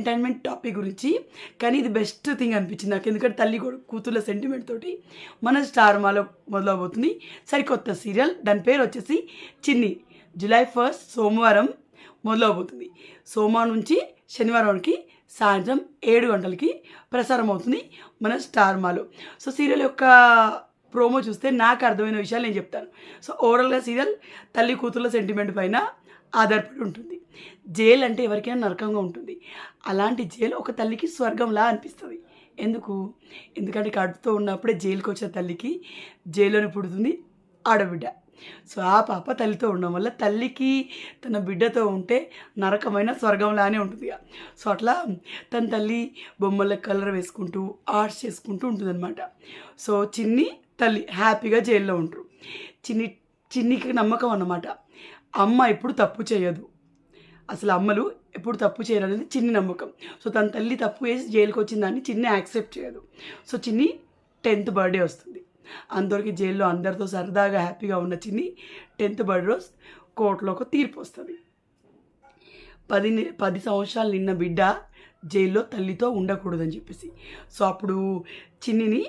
Entertainment topic గురించి. కానీ ఇది బెస్ట్ థింగ్ అనిపించింది నాకు. ఎందుకంటే తల్లి కూతుర్ల సెంటిమెంట్ తోటి మన స్టార్ మాలో మొదలవబోతుంది. సరికొత్త సీరియల్. దాని పేరు వచ్చేసి చిన్ని. జూలై ఫస్ట్ సోమవారం మొదలవబోతుంది. సోమవారం నుంచి శనివారానికి సాయంత్రం ఏడు గంటలకి ప్రసారం అవుతుంది మన స్టార్ మాలో. సో సీరియల్ యొక్క ప్రోమో చూస్తే నాకు అర్థమైన విషయాలు నేను చెప్తాను. సో ఓవరాల్గా సీరియల్ తల్లి కూతుర్ల సెంటిమెంట్ పైన ఆధారపడి ఉంటుంది జైలు అంటే ఎవరికైనా నరకంగా ఉంటుంది. అలాంటి జైలు ఒక తల్లికి స్వర్గంలా అనిపిస్తుంది. ఎందుకు? ఎందుకంటే కడుపుతో ఉన్నప్పుడే జైలుకి వచ్చిన తల్లికి జైల్లోనే పుడుతుంది ఆడబిడ్డ. సో ఆ పాప తల్లితో ఉండడం వల్ల తల్లికి తన బిడ్డతో ఉంటే నరకమైన స్వర్గంలానే ఉంటుంది ఇక. సో అట్లా తన తల్లి బొమ్మల కలర్ వేసుకుంటూ ఆర్ట్స్ చేసుకుంటూ ఉంటుందన్నమాట. సో చిన్ని తల్లి హ్యాపీగా జైల్లో ఉంటారు. చిన్ని చిన్నికి నమ్మకం అన్నమాట. అమ్మ ఎప్పుడు తప్పు చేయదు. అసలు అమ్మలు ఎప్పుడు తప్పు చేయాలనేది చిన్ని నమ్మకం. సో తన తల్లి తప్పు చేసి జైలుకి వచ్చిన దాన్ని చిన్ని యాక్సెప్ట్ చేయదు. సో చిన్ని టెన్త్ బర్త్డే వస్తుంది. అందరికీ జైల్లో అందరితో సరదాగా హ్యాపీగా ఉన్న చిన్ని టెన్త్ బర్త్డే రోజు కోర్టులో ఒక తీర్పు వస్తుంది. పది పది సంవత్సరాలు నిన్న బిడ్డ జైల్లో తల్లితో ఉండకూడదని చెప్పేసి. సో అప్పుడు చిన్నిని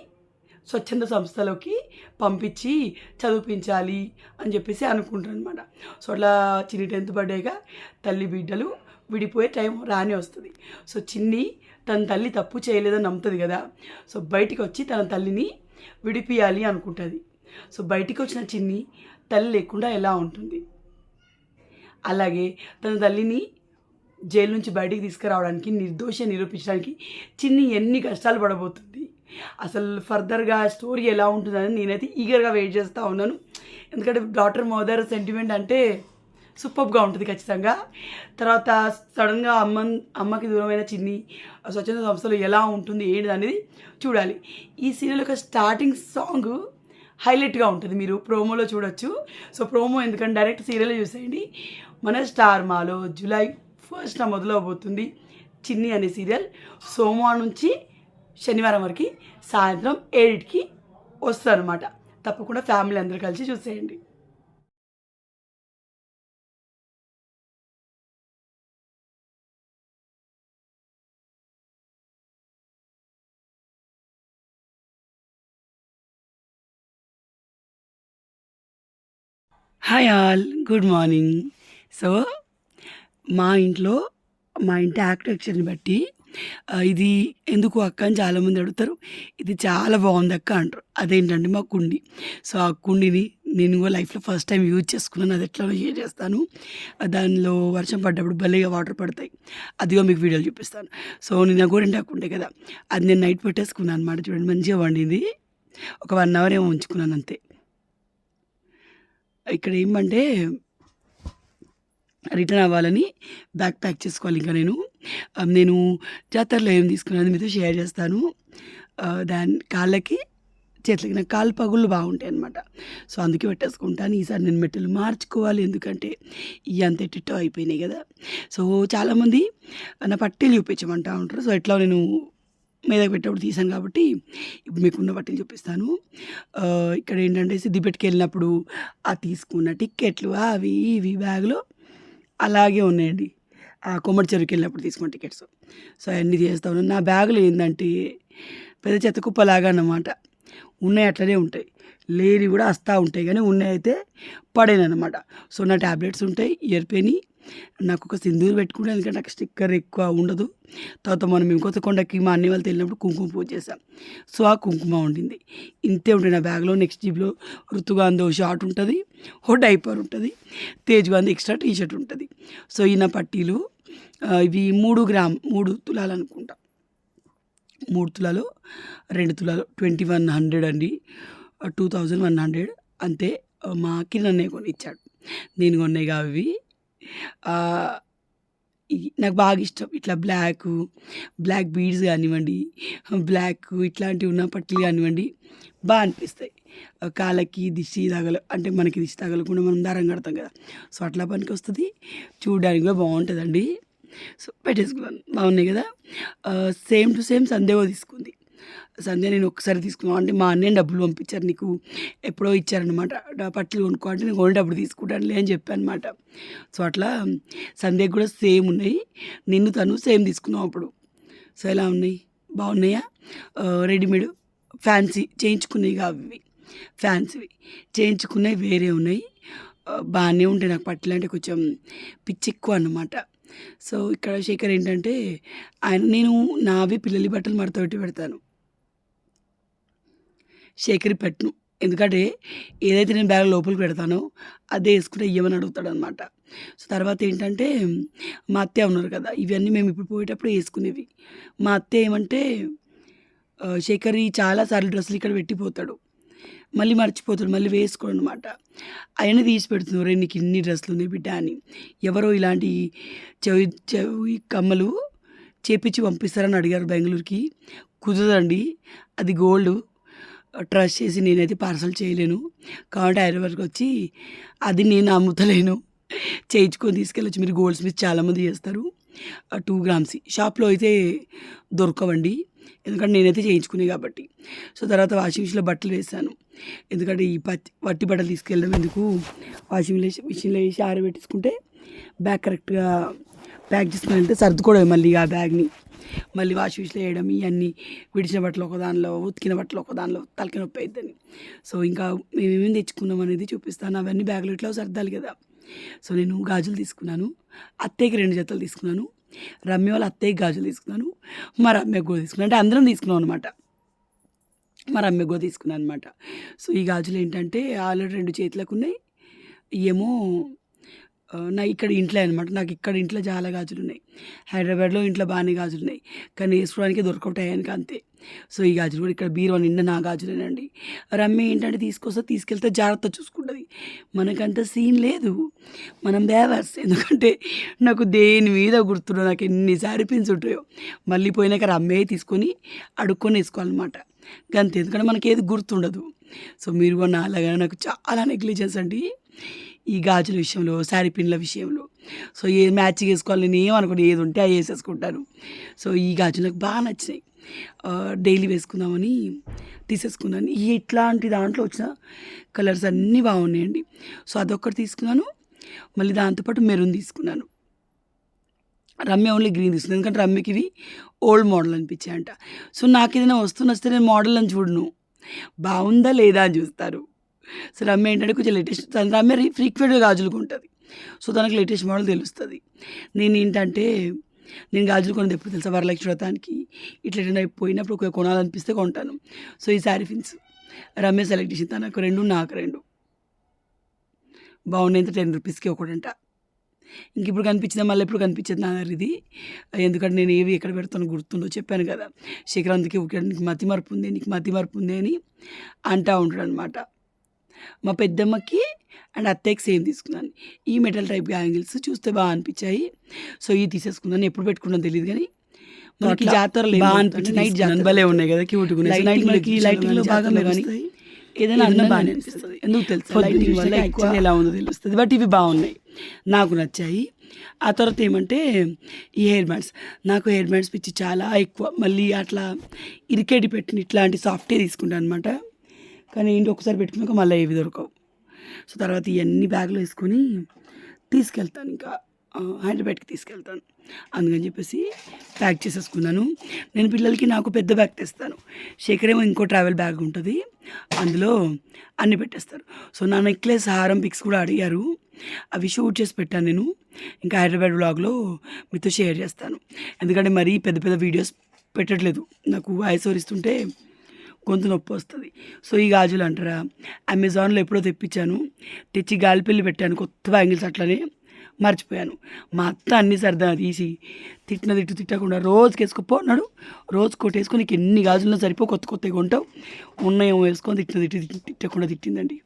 స్వచ్ఛంద సంస్థలోకి పంపించి చదివించాలి అని చెప్పేసి అనుకుంటారు అనమాట సో అట్లా చిన్ని టెన్త్ బర్త్డేగా తల్లి బిడ్డలు విడిపోయే టైం రాని వస్తుంది. సో చిన్ని తన తల్లి తప్పు చేయలేదని నమ్ముతుంది కదా. సో బయటికి వచ్చి తన తల్లిని విడిపియాలి అనుకుంటుంది. సో బయటికి వచ్చిన చిన్ని తల్లి లేకుండా ఎలా ఉంటుంది? అలాగే తన తల్లిని జైలు నుంచి బయటికి తీసుకురావడానికి నిర్దోష నిరూపించడానికి చిన్ని ఎన్ని కష్టాలు పడబోతుంది? అసలు ఫర్దర్గా స్టోరీ ఎలా ఉంటుందని నేనైతే ఈగర్గా వెయిట్ చేస్తూ ఉన్నాను. ఎందుకంటే డాటర్ మదర్ సెంటిమెంట్ అంటే సూపర్గా ఉంటుంది ఖచ్చితంగా. తర్వాత సడన్గా అమ్మ అమ్మకి దూరమైన చిన్ని స్వచ్ఛంద సంస్థలు ఎలా ఉంటుంది ఏంటి అనేది చూడాలి. ఈ సీరియల్ యొక్క స్టార్టింగ్ సాంగ్ హైలైట్గా ఉంటుంది. మీరు ప్రోమోలో చూడొచ్చు. సో ప్రోమో ఎందుకంటే డైరెక్ట్ సీరియల్ చూసేయండి. మన స్టార్ మాలో జూలై ఫస్ట్ మొదలవబోతుంది చిన్ని అనే సీరియల్ సోమవారం నుంచి శనివారం వరకు సాయంత్రం ఏడింటికి వస్తుందన్నమాట తప్పకుండా ఫ్యామిలీ అందరూ కలిసి చూసేయండి. Hi all good morning so మా ఇంట్లో మా ఇంటి ఆర్కిటెక్చర్ని బట్టి ఇది ఎందుకు అక్క అని చాలామంది అడుగుతారు. ఇది చాలా బాగుంది అక్క అంటారు. అదేంటంటే మా కుండి. సో ఆ కుండిని నేను కూడా లైఫ్లో ఫస్ట్ టైం యూజ్ చేసుకున్నాను. అది ఎట్లా యూజ్ చేస్తాను. దానిలో వర్షం పడ్డప్పుడు భలేగా వాటర్ పడతాయి. అదిగో మీకు వీడియోలు చూపిస్తాను. సో నిన్న గోరింటాకు ఉండే కదా. అది నేను నైట్ పెట్టేసుకున్నాను అనమాట చూడండి మంచిగా వండింది. ఒక వన్ అవర్ ఏమో ఉంచుకున్నాను అంతే. ఇక్కడ ఏమంటే రిటర్న్ అవ్వాలని బ్యాగ్ ప్యాక్ చేసుకోవాలి ఇంకా నేను. Um, నేను జాతరలో ఏం తీసుకున్నాను మీతో షేర్ చేస్తాను. Uh, దాని కాళ్ళకి చేతులకి నాకు కాలు పగుళ్ళు బాగుంటాయి అనమాట సో అందుకే పెట్టేసుకుంటాను. ఈసారి నేను మెట్టలు మార్చుకోవాలి. ఎందుకంటే ఇవి ఎట్టిట్టో అయిపోయినాయి కదా. సో చాలామంది నా పట్టీలు చూపించమంటా ఉంటారు. సో ఎట్లా నేను మీదకి పెట్టేప్పుడు తీసాను కాబట్టి ఇప్పుడు మీకున్న పట్టీలు చూపిస్తాను. Uh, ఇక్కడ ఏంటంటే సిద్దిపేటకి వెళ్ళినప్పుడు ఆ తీసుకున్న టిక్కెట్లు అవి ఇవి బ్యాగ్లో అలాగే ఉన్నాయండి. ఆ కొమ్మడి చెరువుకి వెళ్ళినప్పుడు తీసుకున్న టికెట్స్. సో అవన్నీ చేస్తా ఉన్నాను నా బ్యాగులో ఏంటంటే పెద్ద చెత్త కుప్పలాగా అన్నమాట. ఉన్నాయి అట్లనే ఉంటాయి. లేని కూడా వస్తూ ఉంటాయి కానీ ఉన్నాయి అయితే పడేను అనమాట సో నా ట్యాబ్లెట్స్ ఉంటాయి ఇయర్ పెయిన్ నాకు ఒక సింధూరు పెట్టుకుంటే ఎందుకంటే నాకు స్టిక్కర్ ఎక్కువ ఉండదు. తర్వాత మనం ఇంకొక కొండకి మా అన్ని వాళ్ళతో వెళ్ళినప్పుడు కుంకుమ పూజ చేసాం సో ఆ కుంకుమ ఉండింది ఇంతే ఉంటుంది నా బ్యాగ్లో నెక్స్ట్ జీబ్లో ఋతుగాంధో షార్ట్ ఉంటుంది ఓ డైపర్ ఉంటుంది తేజ్ గాంధీ ఎక్స్ట్రా టీ షర్ట్ ఉంటుంది. సో ఈ నా పట్టీలు ఇవి మూడు గ్రామ్ మూడు తులాలు అనుకుంటా. మూడు తులాలు రెండు తులాలు ట్వంటీ వన్ హండ్రెడ్ అండి. టూ థౌజండ్ వన్ హండ్రెడ్ అంతే ఆ, మా కిరణ్ కొని ఇచ్చాడు నేను కొన్నాయి అవి. నాకు బాగా ఇష్టం ఇట్లా బ్లాక్ బ్లాక్ బీడ్స్ కానివ్వండి బ్లాక్ ఇట్లాంటివి ఉన్న పట్టీలు కానివ్వండి బాగా అనిపిస్తాయి. కాళ్ళకి దిష్టి తగల అంటే మనకి దిష్టి తగలకుండా మనం దారం కడతాం కదా. సో అట్లా పనికి వస్తుంది చూడడానికి కూడా బాగుంటుందండి. సో పెట్టేసుకున్నాను. బాగున్నాయి కదా. సేమ్ టు సేమ్ సందేవో తీసుకున్నాను సంధ్య నేను ఒకసారి తీసుకున్నాను. అంటే మా అన్నయ్య డబ్బులు పంపించారు నీకు. ఎప్పుడో ఇచ్చారనమాట పట్లు కొనుక్కో అంటే నేను కొనేటప్పుడు తీసుకుంటానులే అని చెప్పాను అనమాట సో అట్లా సంధ్యకు కూడా సేమ్ ఉన్నాయి. నిన్ను తను సేమ్ తీసుకున్నాం అప్పుడు. సో ఎలా ఉన్నాయి? బాగున్నాయా? రెడీమేడ్? ఫ్యాన్సీ. చేయించుకునేవి అవి ఫ్యాన్సీవి. చేయించుకునేవి వేరే ఉన్నాయి. బాగానే ఉంటాయి నాకు పట్లు అంటే కొంచెం పిచ్చి ఎక్కువ అన్నమాట. సో ఇక్కడ శేఖర్ ఏంటంటే ఆయన నేను నావి పిల్లలి బట్టలు మడత పెట్టి పెడతాను. శేఖర్ పెట్టను. ఎందుకంటే ఏదైతే నేను బ్యాగ్ లోపలికి పెడతానో అదే వేసుకుంటే ఇవ్వమని అడుగుతాడు అనమాట సో తర్వాత ఏంటంటే మా అత్తయ్య ఉన్నారు కదా ఇవన్నీ మేము ఇప్పుడు పోయేటప్పుడు వేసుకునేవి. మా అత్తయ్య ఏమంటే శేఖరి శేఖర్ చాలాసార్లు డ్రెస్సులు ఇక్కడ పెట్టిపోతాడు. మళ్ళీ మర్చిపోతాడు మళ్ళీ వేసుకోడు అనమాట ఆయన తీసి పెడుతున్నారు "రే, నీకు ఇన్ని డ్రెస్సులు ఉన్నాయి బిడ్డ అని. ఎవరో ఇలాంటి చెవి చెవి కమ్మలు చేపించి పంపిస్తారని అడిగారు బెంగళూరుకి. కుదరదండి అది గోల్డ్. ట్రస్ట్ చేసి నేనైతే పార్సల్ చేయలేను. కాబట్టి హైదరాబాద్కి వచ్చి అది నేను అమ్ముతలేను చేయించుకొని తీసుకెళ్ళచ్చు. మీరు గోల్డ్ స్మిత్ చాలామంది చేస్తారు. Two grams. షాప్లో అయితే దొరకవండి. ఎందుకంటే నేనైతే చేయించుకునే కాబట్టి. సో తర్వాత వాషింగ్ మిషన్లో బట్టలు వేసాను ఎందుకంటే ఈ పచ్చి వట్టి బట్టలు తీసుకెళ్ళడం ఎందుకు? వాషింగ్ మిషన్ మిషన్లో వేసి ఆరబెట్టేసుకుంటే బ్యాగ్ కరెక్ట్గా ప్యాక్ చేసుకుని వెళ్తే సర్దుకోవడమే మళ్ళీ ఆ బ్యాగ్ని. మళ్ళీ వాష్ విష్లో వేయడం ఇవన్నీ విడిచిన బట్టలు ఒక దానిలో ఉతికిన బట్టలు ఒక దానిలో తలకి నొప్పి అవుతుందని సో ఇంకా మేమేమేమి తెచ్చుకున్నాం అనేది చూపిస్తాను. అవన్నీ బ్యాగులు ఇట్లా సర్దాలి కదా. సో నేను గాజులు తీసుకున్నాను. అత్తయ్యకి రెండు జతలు తీసుకున్నాను. రమ్య వాళ్ళ అత్తయ్యకి గాజులు తీసుకున్నాను. మా రమ్యకు కూడా తీసుకున్నాను. అంటే అందరం తీసుకున్నాం అనమాట మా రమ్య కూడా తీసుకున్నాను అనమాట సో ఈ గాజులు ఏంటంటే ఆల్రెడీ రెండు చేతులకు ఉన్నాయి. ఏమో నా ఇక్కడ ఇంట్లో అనమాట నాకు ఇక్కడ ఇంట్లో చాలా గాజులు ఉన్నాయి. హైదరాబాద్లో ఇంట్లో బాగానే గాజులు ఉన్నాయి. కానీ వేసుకోవడానికి దొరకటాయానికి అంతే. సో ఈ గాజులు కూడా ఇక్కడ బీరువా నిండా నా గాజులేనండి. రమ్మి ఏంటంటే తీసుకొస్తే తీసుకెళ్తే జాగ్రత్త చూసుకుంటుంది. మనకంత సీన్ లేదు. మనం దేవర్స్. ఎందుకంటే నాకు దేని మీద గుర్తుండో నాకు ఎన్ని సారీ పిన్స్ ఉంటాయో. మళ్ళీ పోయినాక రమ్మే తీసుకొని అడుక్కొని వేసుకోవాలన్నమాట. గంతే. ఎందుకంటే మనకి ఏది గుర్తుండదు. సో మీరు కూడా నాలాగా నాకు చాలా నెగ్లిజెన్స్ అండి. ఈ గాజుల విషయంలో శారీ పిన్ల విషయంలో. సో ఏ మ్యాచ్ వేసుకోవాలి నేను ఏమనుకోండి ఏది ఉంటే అది వేసేసుకుంటాను. సో ఈ గాజులు నాకు బాగా నచ్చినాయి. డైలీ వేసుకుందామని తీసేసుకున్నాను. ఇట్లాంటి దాంట్లో వచ్చిన కలర్స్ అన్నీ బాగున్నాయండి. సో అదొక్కటి తీసుకున్నాను. మళ్ళీ దాంతోపాటు మెరూన్ తీసుకున్నాను. రమ్య ఓన్లీ గ్రీన్ తీసుకున్నాను. ఎందుకంటే రమ్యకి ఇవి ఓల్డ్ మోడల్ అనిపించాయంట. సో నాకు ఏదైనా వస్తువు నచ్చితే నేను మోడల్ అని చూడను. బాగుందా లేదా అని చూస్తారు. సో రమ్య ఏంటంటే కొంచెం లేటెస్ట్ తన రమ్య ఫ్రీక్వెంట్గా గాజులు కొంటుంది. సో దానికి లేటెస్ట్ మోడల్ తెలుస్తుంది. నేను ఏంటంటే నేను గాజులు కొనేది ఎప్పుడు తెలుసా? వరలక్ష్మి వ్రతానికి. ఇట్లా పోయినప్పుడు ఒక కొనాలనిపిస్తే కొంటాను. సో ఈ శారీ ఫిన్స్ రమ్య సెలెక్ట్ చేసింది. తనకు రెండు నాకు రెండు. బాగున్నాయి టెన్ రూపీస్కి ఒకటంట. ఇంక ఇప్పుడు కనిపించిందా? మళ్ళీ ఎప్పుడు కనిపించేది నా దగ్గర ఇది. ఎందుకంటే నేను ఏవి ఎక్కడ పెడతాను గుర్తుండో చెప్పాను కదా. శిఖరాంతికి ఒక నీకు మతి మరపు ఉంది నీకు మతి మరపు ఉంది అని అంటూ ఉంటాడు అనమాట మా పెద్దమ్మకి అండ్ అత్తయ్యకి సేమ్ తీసుకున్నాను. ఈ మెటల్ టైప్ యాంగిల్స్ చూస్తే బాగా అనిపించాయి. సో ఇవి తీసేసుకున్నాను. ఎప్పుడు పెట్టుకున్నాను తెలియదు కానీ మనకి బాగా బాగా అనిపించింది. నైట్. జాతర ఉన్నాయి కదా క్యూట్ లైటింగ్ మనకి లైటింగ్లో బాగా మెరుస్తాయి ఏదైనా అన్న బాగానే అనిపిస్తుంది. ఎందుకు తెలుసు? లైటింగ్ వల్ల ఎక్కువ ఎలా ఉందో తెలుస్తుంది. బట్ ఇవి బాగున్నాయి నాకు నచ్చాయి. ఆ తర్వాత ఏమంటే ఈ హెయిర్ బ్యాండ్స్. నాకు హెయిర్ బ్యాండ్స్ పిచ్చి చాలా ఎక్కువ. మళ్ళీ అట్లా ఇరికేటి పెట్టిన ఇట్లాంటి సాఫ్ట్వే తీసుకుంటాను అనమాట కానీ ఏంటి ఒకసారి పెట్టుకున్నాక మళ్ళీ ఏవి దొరకవు. సో తర్వాత ఇవన్నీ బ్యాగ్లో వేసుకొని తీసుకెళ్తాను ఇంకా. హైదరాబాద్కి తీసుకెళ్తాను. అందుకని చెప్పేసి ప్యాక్ చేసేసుకున్నాను. నేను పిల్లలకి నాకు పెద్ద బ్యాగ్ తెస్తాను. శేఖర్ ఏమో ఇంకో ట్రావెల్ బ్యాగ్ ఉంటుంది. అందులో అన్ని పెట్టేస్తారు. సో నా నెక్లెస్ హారం పిక్స్ కూడా అడిగారు. అవి షూట్ చేసి పెట్టాను నేను. ఇంకా హైదరాబాద్ బ్లాగ్లో మీతో షేర్ చేస్తాను. ఎందుకంటే మరీ పెద్ద పెద్ద వీడియోస్ పెట్టట్లేదు. నాకు వాయిస్ ఓరిస్తుంటే ఇస్తుంటే గొంతు నొప్పి వస్తుంది. సో ఈ గాజులు అంటారా అమెజాన్లో ఎప్పుడో తెప్పించాను. తెచ్చి గాలిపెల్లి పెట్టాను కొత్త బ్యాంగిల్స్ అట్లనే మర్చిపోయాను. మా అత్త అన్ని సరదా తీసి తిట్టిన తిట్టు తిట్టకుండా రోజుకి వేసుకుపో అన్నాడు. రోజు కొట్టేసుకొని నీకు ఎన్ని గాజుల్లో సరిపో కొత్త కొత్తగా కొంటావు. ఉన్నాయేమో వేసుకొని తిట్టిన తిట్టి తిట్టకుండా తిట్టిందండి.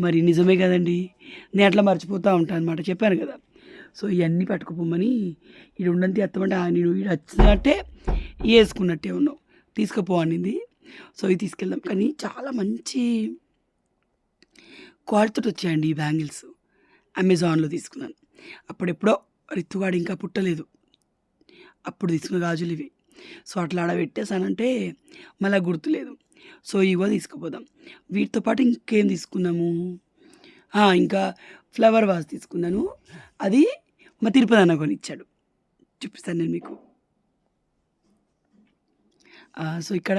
మరి నిజమే కదండి. నేను అట్లా మర్చిపోతూ ఉంటాను అనమాట చెప్పాను కదా. సో ఇవన్నీ పట్టుకుపోమని ఇది ఉండంతి అత్తమంటే "ఆ, నేను ఇది వచ్చినట్టే వేసుకున్నట్టే ఉన్నావు. తీసుకుపో అనింది. సో ఇవి తీసుకెళ్దాం. కానీ చాలా మంచి క్వాలిటీతో వచ్చాయండి ఈ బ్యాంగిల్స్. అమెజాన్లో తీసుకున్నాను. అప్పుడెప్పుడో రిత్తుగాడు ఇంకా పుట్టలేదు. అప్పుడు తీసుకున్న గాజులు ఇవి. సో అట్లా ఆడ పెట్టేసానంటే మళ్ళీ గుర్తులేదు. సో ఇవో తీసుకుపోదాం. వీటితో పాటు ఇంకేం తీసుకున్నాము? ఇంకా ఫ్లవర్ వాజ్ తీసుకున్నాను. అది మా తిరుపతి అన్న కొని ఇచ్చాడు. చూపిస్తాను నేను మీకు. సో ఇక్కడ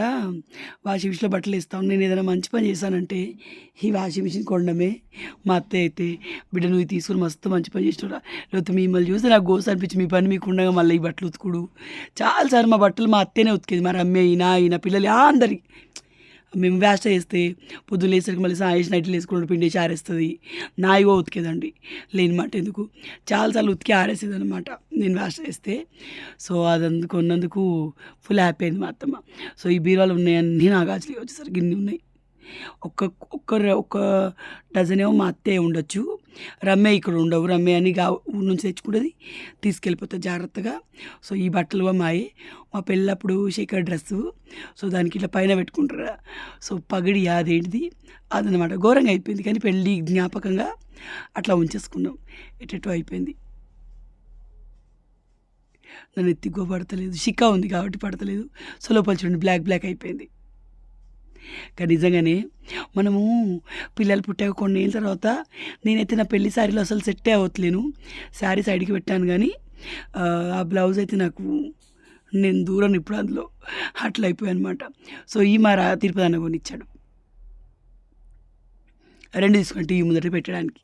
వాషింగ్ మిషన్లో బట్టలు ఇస్తాం నేను ఏదైనా మంచి పని చేశానంటే ఈ వాషింగ్ మిషన్ కొనడమే. మా అత్తయ్య అయితే బిడ్డ నువ్వు తీసుకుని మస్తు మంచి పని చేసినరా లేకపోతే మిమ్మల్ని చూస్తే నాకు గోస అనిపించి మీ పని మీకు ఉండగా మళ్ళీ ఈ బట్టలు ఉతుకుడు. చాలాసార్లు మా బట్టలు మా అత్తేనే ఉతికేది. మరి అమ్మే అయినా అయినా పిల్లలు అందరి మేము వేస్ట్ చేస్తే పొద్దున్న లేసరికి మళ్ళీ సాయేసి నైట్లు వేసుకుని పిండి ఆరేస్తుంది నాయిగో ఉతికేదండి. లేని మాట ఎందుకు? చాలాసార్లు ఉతికి ఆరేసేది అనమాట నేను వేస్ట్ చేస్తే సో అది అందుకున్నందుకు ఫుల్ హ్యాపీ అయింది మా అత్తమ్మ. సో ఈ బీరువాలు ఉన్నాయన్నీ నాకు గాజులు వచ్చేసరికి ఇన్ని ఉన్నాయి. ఒక్క ఒక్క ఒక్క డజన్ ఏమో మా అత్తే ఉండొచ్చు. రమ్య ఇక్కడ ఉండవు. రమ్మే అని గా ఊరి నుంచి తెచ్చుకుంటుంది. తీసుకెళ్ళిపోతుంది జాగ్రత్తగా. సో ఈ బట్టలు కూడా మా పెళ్ళప్పుడు శేఖర్ డ్రెస్సు. సో దానికి ఇట్లా పైన పెట్టుకుంటారు. సో పగిడి అదేంటిది అదనమాట ఘోరంగా అయిపోయింది. కానీ పెళ్ళి జ్ఞాపకంగా అట్లా ఉంచేసుకున్నాం. ఎటెటో అయిపోయింది. నన్ను ఎత్తిగో పడతలేదు షికా ఉంది కాబట్టి పడతలేదు. సో లోపల చూడండి. బ్లాక్ బ్లాక్ అయిపోయింది. కానీ నిజంగానే మనము పిల్లలు పుట్టాక కొన్ని ఏళ్ళ తర్వాత నేనైతే నా పెళ్ళి శారీలో అసలు సెట్టే అవ్వట్లేను. శారీ సైడ్కి పెట్టాను కానీ ఆ, బ్లౌజ్ అయితే నాకు నేను దూరం ఇప్పుడు అందులో అట్లా అయిపోయాను అనమాట సో ఈ మా రా తిరుపతి అన్న కొని ఇచ్చాడు రెండు తీసుకుంటే ఈ ముందట పెట్టడానికి.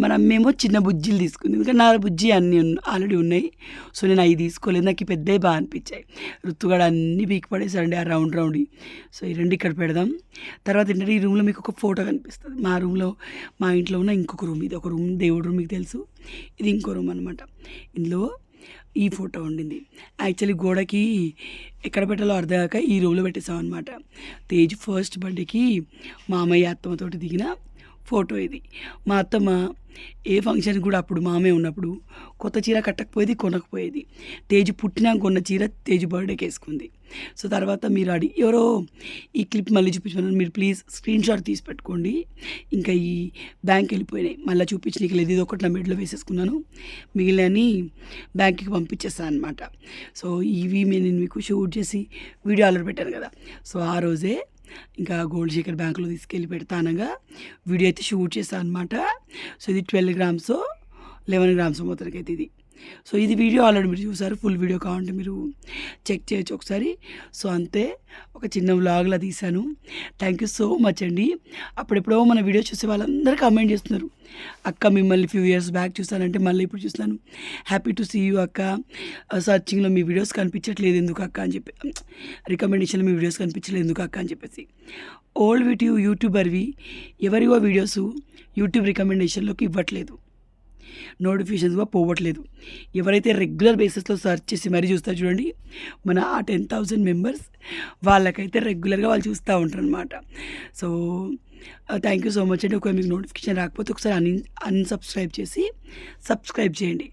మనం అమ్మేమో చిన్న బుజ్జీలు తీసుకుంది ఎందుకంటే నా బుజ్జి అన్నీ ఆల్రెడీ ఉన్నాయి. సో నేను అవి తీసుకోలేదు. నాకు ఈ పెద్దవి బాగా అనిపించాయి. రుత్తుగాడు అన్నీ పీకి పడేసారండి ఆ రౌండ్ రౌండ్. సో ఈ రెండు ఇక్కడ పెడదాం. తర్వాత ఏంటంటే ఈ రూమ్లో మీకు ఒక ఫోటో కనిపిస్తుంది. మా రూమ్లో మా ఇంట్లో ఉన్న ఇంకొక రూమ్. ఇది ఒక రూమ్ దేవుడు రూమ్ మీకు తెలుసు. ఇది ఇంకో రూమ్ అనమాట ఇందులో ఈ ఫోటో ఉండింది. యాక్చువల్లీ గోడకి ఎక్కడ పెట్టాలో అర్థం కాక ఈ రూమ్లో పెట్టేసాం అనమాట తేజ్ ఫస్ట్ బర్త్డేకి మామయ్య అత్తమ్మతోటి దిగిన ఫోటో ఇది. మా అత్తమ్మ ఏ ఫంక్షన్ కూడా అప్పుడు మామే ఉన్నప్పుడు కొత్త చీర కట్టకపోయేది కొనకపోయేది. తేజు పుట్టినాక కొన్న చీర తేజు బర్త్డేకి వేసుకుంది. సో తర్వాత మీరు అడి ఎవరో ఈ క్లిప్ మళ్ళీ చూపించమన్నారు మీరు ప్లీజ్ స్క్రీన్ షాట్ తీసి పెట్టుకోండి. ఇంకా ఈ బ్యాంక్ వెళ్ళిపోయినాయి. మళ్ళీ చూపించడానికి లేదు ఇది ఒకటి నా మెడలో వేసేసుకున్నాను. మిగిలినని బ్యాంక్కి పంపించేస్తాను అనమాట సో ఇవి నేను మీకు షూట్ చేసి వీడియో ఆర్డర్ పెట్టాను కదా. సో ఆ రోజే ఇంకా గోల్డ్ శేఖర్ బ్యాంకులో తీసుకెళ్ళి పెడతానగా వీడియో అయితే షూట్ చేస్తాను అనమాట సో ఇది ట్వెల్వ్ గ్రామ్స్ లెవెన్ గ్రామ్స్ మొత్తానికి అయితే ఇది. సో ఇది వీడియో ఆల్రెడీ మీరు చూసారు ఫుల్ వీడియో కావాలంటే మీరు చెక్ చేయొచ్చు ఒకసారి. సో అంతే ఒక చిన్న వ్లాగ్లా తీశాను. థ్యాంక్ యూ సో మచ్ అండి. అప్పుడెప్పుడో మన వీడియో చూసే వాళ్ళందరూ కమెంట్ చేస్తున్నారు. అక్క మిమ్మల్ని ఫ్యూ ఇయర్స్ బ్యాక్ చూస్తానంటే మళ్ళీ ఇప్పుడు చూస్తాను హ్యాపీ టు సీ యూ అక్క. సర్చింగ్లో మీ వీడియోస్ కనిపించట్లేదు ఎందుకు అక్క అని చెప్పి రికమెండేషన్లో మీ వీడియోస్ కనిపించలేదు ఎందుకు అక్క అని చెప్పేసి. ఓల్డ్ వీడియో యూట్యూబర్వి ఎవరివో వీడియోస్ యూట్యూబ్ రికమెండేషన్లోకి ఇవ్వట్లేదు. నోటిఫికేషన్స్ కూడా పోవట్లేదు. ఎవరైతే రెగ్యులర్ బేసిస్లో సర్చ్ చేసి మరీ చూస్తారు చూడండి మన ఆ టెన్ థౌజండ్ మెంబర్స్ వాళ్ళకైతే రెగ్యులర్గా వాళ్ళు చూస్తూ ఉంటారు అనమాట so thank uh, you so much అండి. ఒకవేళ మీకు నోటిఫికేషన్ రాకపోతే ఒకసారి అన్ అన్సబ్స్క్రైబ్ చేసి సబ్స్క్రైబ్ చేయండి.